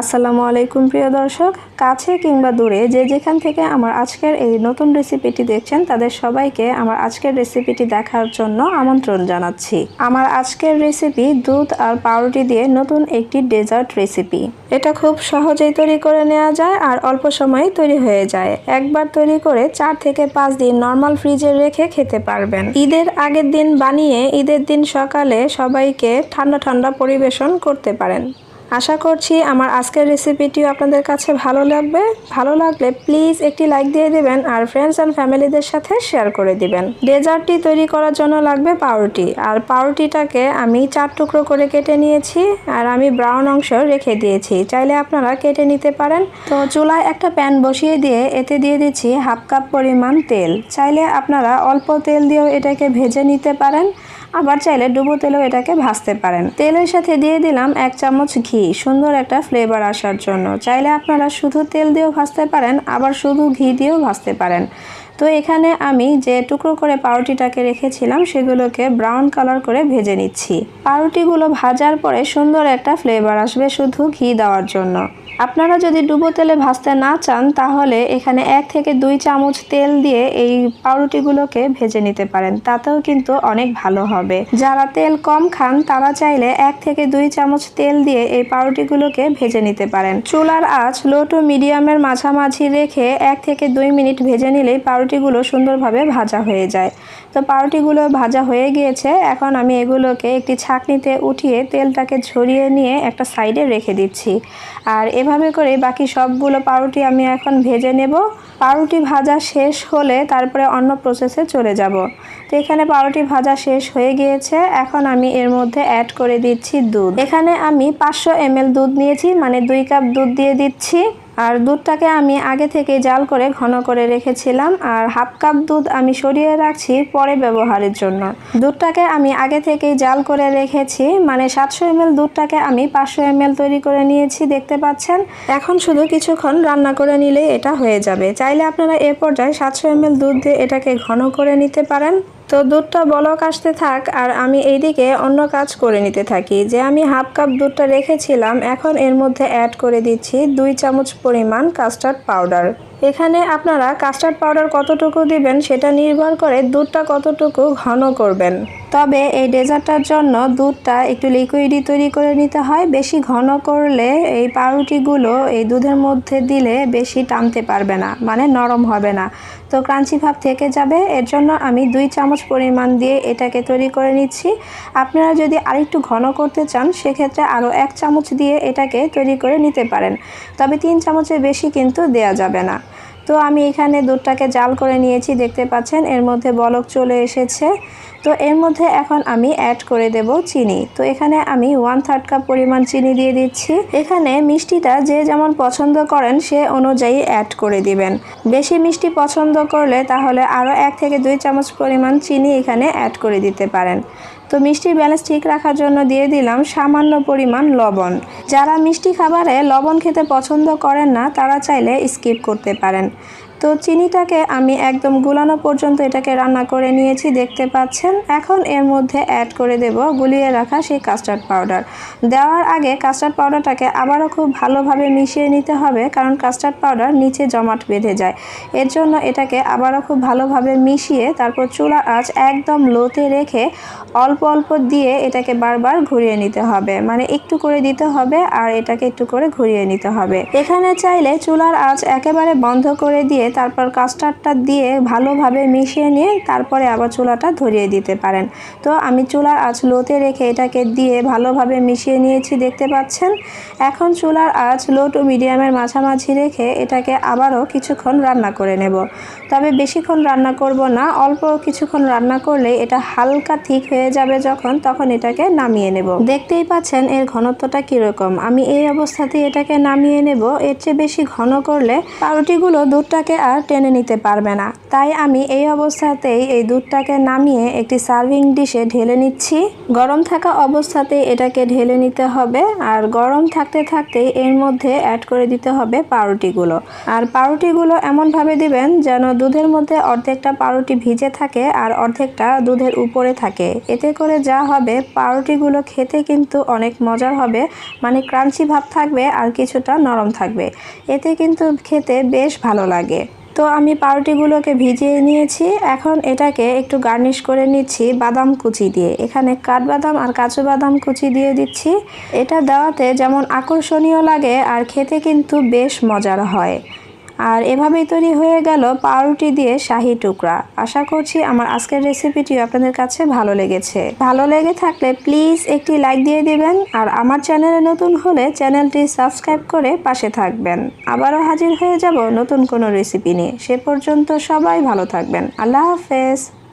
আসসালামু আলাইকুম, প্রিয় দর্শক। কাছে কিংবা দূরে যে যেখান থেকে আমার আজকের এই নতুন রেসিপিটি দেখছেন, তাদের সবাইকে আমার আজকের রেসিপিটি দেখার জন্য আমন্ত্রণ জানাচ্ছি। আমার আজকের রেসিপি দুধ আর পাউরুটি দিয়ে নতুন একটি ডেজার্ট রেসিপি এটা খুব সহজেই তৈরি করে নেওয়া যায় আর অল্প সময়ে তৈরি হয়ে যায়। একবার তৈরি করে চার থেকে পাঁচ দিন নর্মাল ফ্রিজে রেখে খেতে পারবেন। ঈদের আগের দিন বানিয়ে ঈদের দিন সকালে সবাইকে ঠান্ডা ঠান্ডা পরিবেশন করতে পারেন। আশা করছি আমার আজকের রেসিপিটিও আপনাদের কাছে ভালো লাগবে। ভালো লাগলে প্লিজ একটি লাইক দিয়ে দেবেন আর ফ্রেন্ডস অ্যান্ড ফ্যামিলিদের সাথে শেয়ার করে দিবেন। ডেজার্টটি তৈরি করার জন্য লাগবে পাউরুটি। আর পাউরুটিটাকে আমি চার টুকরো করে কেটে নিয়েছি আর আমি ব্রাউন অংশ রেখে দিয়েছি। চাইলে আপনারা কেটে নিতে পারেন। তো চুলায় একটা প্যান বসিয়ে দিয়ে এতে দিয়ে দিচ্ছি হাফ কাপ পরিমাণ তেল। চাইলে আপনারা অল্প তেল দিয়েও এটাকে ভেজে নিতে পারেন। আবার চাইলে ডুবো তেলেও এটাকে ভাজতে পারেন। তেলের সাথে দিয়ে দিলাম এক চামচ ঘি, সুন্দর একটা ফ্লেভার আসার জন্য। চাইলে আপনারা শুধু তেল দিয়েও ভাজতে পারেন, আবার শুধু ঘি দিয়েও ভাজতে পারেন। তো এখানে আমি যে টুকরো করে পাউরুটিটাকে রেখেছিলাম, সেগুলোকে ব্রাউন কালার করে ভেজে নিচ্ছি। পাউরুটিগুলো ভাজার পরে সুন্দর একটা ফ্লেভার আসবে শুধু ঘি দেওয়ার জন্য। আপনারা যদি ডুবো তেলে ভাজতে না চান, তাহলে এখানে এক থেকে দুই চামচ তেল দিয়ে এই পাউরুটিগুলোকে ভেজে নিতে পারেন। তাতেও কিন্তু অনেক ভালো হবে। যারা তেল কম খান, তারা চাইলে এক থেকে দুই চামচ তেল দিয়ে এই পাউরুটিগুলোকে ভেজে নিতে পারেন। চুলার আঁচ লো টু মিডিয়ামের মাঝামাঝি রেখে এক থেকে দুই মিনিট ভেজে নিলেই পাউরুটিগুলো সুন্দরভাবে ভাজা হয়ে যায়। তো পাউরুটিগুলো ভাজা হয়ে গিয়েছে, এখন আমি এগুলোকে একটি ছাঁকনিতে উঠিয়ে তেলটাকে ঝরিয়ে নিয়ে একটা সাইডে রেখে দিচ্ছি। আর এভাবে করে বাকি সবগুলো পাউরুটি আমি এখন ভেজে নেব। পাউরুটি ভাজা শেষ হলে তারপরে অন্য প্রসেসে চলে যাব। তো এখানে পাউরুটি ভাজা শেষ হয়ে গিয়েছে, এখন আমি এর মধ্যে অ্যাড করে দিচ্ছি দুধ। এখানে আমি পাঁচশো এমএল দুধ নিয়েছি মানে দুই কাপ দুধ দিয়ে দিচ্ছি। আর দুধটাকে আমি আগে থেকে জাল করে ঘন করে রেখেছিলাম, আর হাফ কাপ দুধ আমি সরিয়ে রাখছি পরে ব্যবহারের জন্য। দুধটাকে আমি আগে থেকেই জাল করে রেখেছি মানে সাতশো এমএল দুধটাকে আমি পাঁচশো এমএল তৈরি করে নিয়েছি, দেখতে পাচ্ছেন? এখন শুধু কিছুক্ষণ রান্না করে নিলে এটা হয়ে যাবে। চাইলে আপনারা এ পর্যায়ে সাতশো এমএল দুধ দিয়ে এটাকে ঘন করে নিতে পারেন। তো দুধটা বলক আসতে থাক আর আমি এইদিকে অন্য কাজ করে নিতে থাকি। যে আমি হাফ কাপ দুধটা রেখেছিলাম, এখন এর মধ্যে অ্যাড করে দিচ্ছি দুই চামচ পরিমাণ কাস্টার্ড পাউডার এখানে আপনারা কাস্টার্ড পাউডার কতটুকু দিবেন সেটা নির্ভর করে দুধটা কতটুকু ঘন করবেন। তবে এই ডেজার্টটার জন্য দুধটা একটু লিকুইডই তৈরি করে নিতে হয়। বেশি ঘন করলে এই পাউরুটিগুলো এই দুধের মধ্যে দিলে বেশি টানতে পারবে না মানে নরম হবে না। তো ক্রাঞ্চি ভাব থেকে যাবে, এর জন্য আমি দুই চামচ পরিমাণ দিয়ে এটাকে তৈরি করে নিচ্ছি। আপনারা যদি আরেকটু ঘন করতে চান, সেক্ষেত্রে আরও এক চামচ দিয়ে এটাকে তৈরি করে নিতে পারেন। তবে তিন চামচের বেশি কিন্তু দেয়া যাবে না। তো আমি এখানে দুধটাকে জাল করে নিয়েছি, দেখতে পাচ্ছেন, এর মধ্যে বলক চলে এসেছে। তো এর মধ্যে এখন আমি অ্যাড করে দেব চিনি। তো এখানে আমি ওয়ান থার্ড কাপ পরিমাণ চিনি দিয়ে দিচ্ছি। এখানে মিষ্টিটা যে যেমন পছন্দ করেন, সে অনুযায়ী অ্যাড করে দিবেন। বেশি মিষ্টি পছন্দ করলে তাহলে আরও এক থেকে দুই চামচ পরিমাণ চিনি এখানে অ্যাড করে দিতে পারেন। তো মিষ্টির ব্যালেন্স ঠিক রাখার জন্য দিয়ে দিলাম সামান্য পরিমাণ লবণ। যারা মিষ্টি খাবারে লবণ খেতে পছন্দ করেন না, তারা চাইলে স্কিপ করতে পারেন। তো চিনিটাকে আমি একদম গুলানো পর্যন্ত এটাকে রান্না করে নিয়েছি, দেখতে পাচ্ছেন। এখন এর মধ্যে অ্যাড করে দেব গুলিয়ে রাখা সেই কাস্টার্ড পাউডার দেওয়ার আগে কাস্টার্ড পাউডারটাকে আবারও খুব ভালোভাবে মিশিয়ে নিতে হবে, কারণ কাস্টার্ড পাউডার নিচে জমাট বেঁধে যায়। এর জন্য এটাকে আবারও খুব ভালোভাবে মিশিয়ে তারপর চুলা আঁচ একদম লোতে রেখে অল্প অল্প দিয়ে এটাকে বারবার ঘুরিয়ে নিতে হবে। মানে একটু করে দিতে হবে আর এটাকে একটু করে ঘুরিয়ে নিতে হবে। এখানে চাইলে চুলার আঁচ একেবারে বন্ধ করে দিয়ে তারপর কাস্টার্ডটা দিয়ে ভালোভাবে মিশিয়ে নিয়ে তারপরে আবার চুলাটা ধরিয়ে দিতে পারেন। তো আমি চুলার আঁচ লোতে রেখে এটাকে দিয়ে ভালোভাবে মিশিয়ে নিয়েছি, দেখতে পাচ্ছেন? এখন চুলার আঁচ লো টু মিডিয়ামের মাঝামাঝি রেখে এটাকে আবারও কিছুক্ষণ রান্না করে নেব। তবে বেশিক্ষণ রান্না করব না, অল্প কিছুক্ষণ রান্না করলে এটা হালকা ঠিক হয়ে যাবে যখন, তখন এটাকে নামিয়ে নেব। দেখতেই পাচ্ছেন এর ঘনত্বটা কীরকম। আমি এই অবস্থাতেই এটাকে নামিয়ে নেব। এর চেয়ে বেশি ঘন করলে পাউরুটিগুলো দুধটাকে আর টেনে নিতে পারবে না। তাই আমি এই অবস্থাতেই এই দুধটাকে নামিয়ে একটি সার্ভিং ডিশে ঢেলে নিচ্ছি। গরম থাকা অবস্থাতেই এটাকে ঢেলে নিতে হবে আর গরম থাকতে থাকতেই এর মধ্যে অ্যাড করে দিতে হবে পাউরুটিগুলো। আর পাউরুটিগুলো এমনভাবে দিবেন যেন দুধের মধ্যে অর্ধেকটা পাউরুটি ভিজে থাকে আর অর্ধেকটা দুধের উপরে থাকে। এতে করে যা হবে, পাউরুটিগুলো খেতে কিন্তু অনেক মজার হবে মানে ক্রাঞ্চি ভাব থাকবে আর কিছুটা নরম থাকবে। এতে কিন্তু খেতে বেশ ভালো লাগে। তো আমি পাউরুটিগুলোকে ভিজিয়ে নিয়েছি। এখন এটাকে একটু গার্নিশ করে নিচ্ছি বাদাম কুচি দিয়ে। এখানে কাঠবাদাম আর কাঁচু বাদাম কুচি দিয়ে দিচ্ছি। এটা দেওয়াতে যেমন আকর্ষণীয় লাগে আর খেতে কিন্তু বেশ মজার হয়। আর এভাবেই তৈরি হয়ে গেল পাউরুটি দিয়ে শাহি টুকরা। আশা করছি আমার আজকের রেসিপিটি আপনাদের কাছে ভালো লেগেছে। ভালো লেগে থাকলে প্লিজ একটি লাইক দিয়ে দিবেন আর আমার চ্যানেলে নতুন হলে চ্যানেলটি সাবস্ক্রাইব করে পাশে থাকবেন। আবারও হাজির হয়ে যাব নতুন কোনো রেসিপি নিয়ে। সে পর্যন্ত সবাই ভালো থাকবেন। আল্লাহ হাফেজ।